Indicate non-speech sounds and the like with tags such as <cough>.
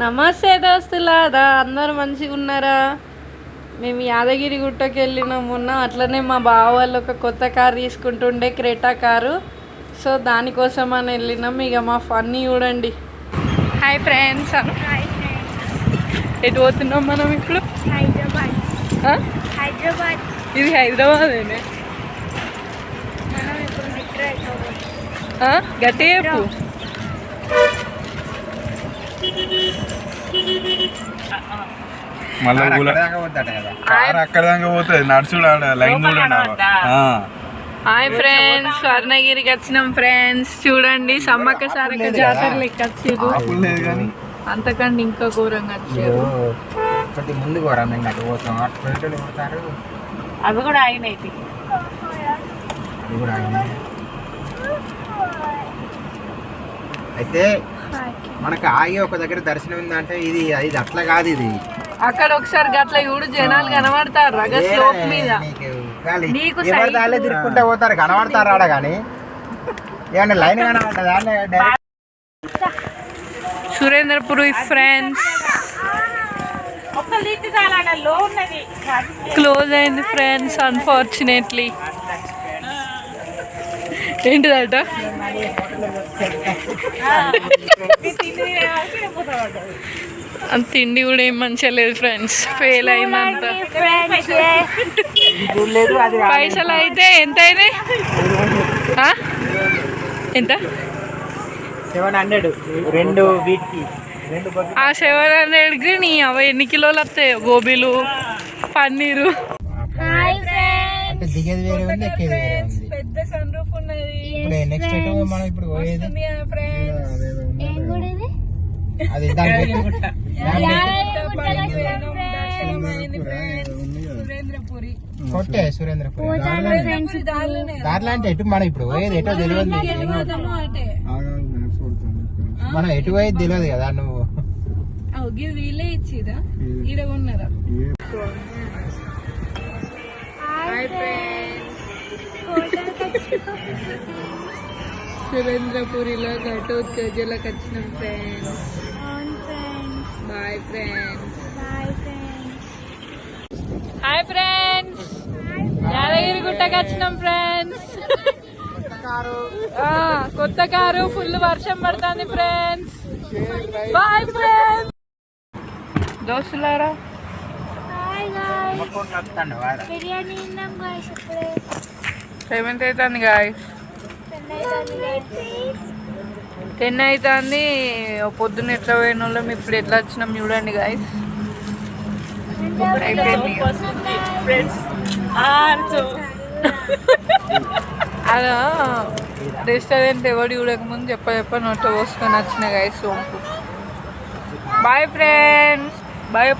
నమస్తే దోస్తులారా అందరు మంచిగా ఉన్నారా? మేము యాదగిరి గుట్టకి వెళ్ళినాం మొన్న అట్లనే మా బావ వాళ్ళు ఒక కొత్త కారు తీసుకుంటుండే క్రేటా కారు. సో దానికోసం అని వెళ్ళినాం. ఇక మా ఫన్నీ చూడండి. హాయ్ ఫ్రెండ్స్ ఎటు పోతున్నాం మనం ఇప్పుడు? హైదరాబాద్? హైదరాబాద్. ఇది హైదరాబాదేనే? ఆ? గట్టిగా చెప్పు. మళ్ళీ కారు ఊళ్ళో- అక్కడ దాకా పోద్దట కదా. కారు అక్కడ దాకా పోతుంది నడుచుడు ఆడ లైన్ చూడండి. హాయ్ ఫ్రెండ్స్ స్వర్ణగిరికి వచ్చినాం ఫ్రెండ్స్. చూడండి సమ్మక్క సారక్క జాతర లెక్క అంతకంటే ఇంకా ఘోరంగా వచ్చారు ఒకటి ముందుకు వరా మేము అటు పోతాం. అటు పోయేటోళ్ళు పోతారు. అవి కూడా ఆయనే. అయితే మనకు ఆగి ఒక దగ్గర దర్శనం ఉందంటే ఇది ఇది అట్లా కాదు ఇది. అక్కడ ఒకసారి గట్ల చూడు జనాలు కనబడతారు మీద. నీకు ఎవరి తిరుక్కుంటూ పోతారు కనబడతారు ఆడ కానీ. ఏమన్నా లైన్ <laughs> సురేంద్రపురి ఫ్రెండ్స్ క్లోజ్ అయింది ఫ్రెండ్స్ అన్ఫార్చునేట్లీ ఏంటిదట? అంత తిండి కూడా ఏం మంచిగా లేదు ఫ్రెండ్స్ ఫెయిల్ అయిందంత లేదు అది పైసలు అయితే ఎంత అయినాయి ఆ? ఎంత? సెవెన్ హండ్రెడ్ రెండు వీటికి. రెండు బకెట్లు. ఆ సెవెన్ హండ్రెడ్కి నీ అవి ఎన్ని కిలోలు వస్తాయి? గోబీలు పన్నీరు. దిగేది వేరే ఉంది ఎక్కేది వేరే ఉంది. నెక్స్ట్ ఎటు మనం ఇప్పుడు పోయేది? అది సురేంద్రపురి. కొట్టే సురేంద్రపురి. దాంట్లో అంటే ఎటు మనం ఇప్పుడు పోయేది? ఎటో తెలియదు మనం ఎటు పోయేది తెలియదు కదా నువ్వు వీలే ఇచ్చిరా ఈడ ఉన్నారా సురేంద్రపురిలో ఘటోత్కజలకు వచ్చినాం friends bye friends hi friends Yadagiri గుట్టకి వచ్చినాం ఫ్రెండ్స్ కొత్త కారు ఫుల్ వర్షం పడుతుంది ఫ్రెండ్స్ బాయ్ ఫ్రెండ్స్ దోస్తులారా. బిర్యానీ సెవెంత్ అవుతుంది గాయ టెన్ అవుతుంది. పొద్దున్న ఎట్లా పోయిన వాళ్ళం ఇప్పుడు ఎట్లా వచ్చినాం చూడండి గాయస్ అలా రెస్టారెంట్ ఎవడు చూడకముందు చెప్ప చెప్ప నోట్ పోసుకొని వచ్చిన గాయస్ సోంపు. Bye friends bye